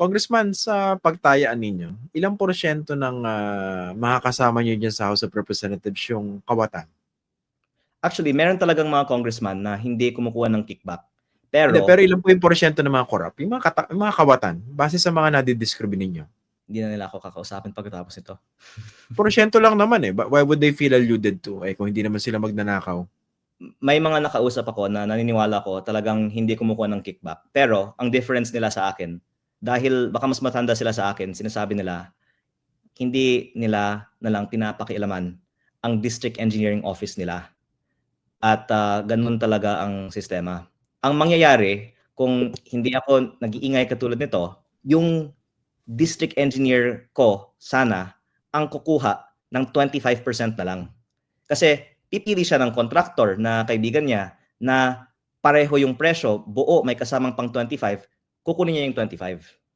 Congressman, sa pagtayaan ninyo, ilang porsyento ng ah, mga kasama nyo dyan sa House of Representatives yung kawatan? Actually, meron talagang mga congressman na hindi kumukuha ng kickback. Pero, Hindi, pero ilan po yung porsyento ng mga corrupt? Yung mga, kata- yung mga kawatan, base sa mga nadidescribe ninyo. hindi na nila ako kakausapin pagkatapos ito. Porsyento lang naman eh. But why would they feel alluded to? Eh, kung hindi naman sila magnanakaw. May mga nakausap ako na naniniwala ko talagang hindi kumukuha ng kickback. Pero, ang difference nila sa akin, dahil baka mas matanda sila sa akin, sinasabi nila, hindi nila na lang pinapakialaman ang district engineering office nila. At ah, ganun talaga ang sistema. Ang mangyayari, kung hindi ako nag-iingay katulad nito, yung district engineer ko sana ang kukuha ng 25% na lang. Kasi pipili siya ng contractor na kaibigan niya na pareho yung presyo, buo, may kasamang pang 25, kukunin niya yung 25.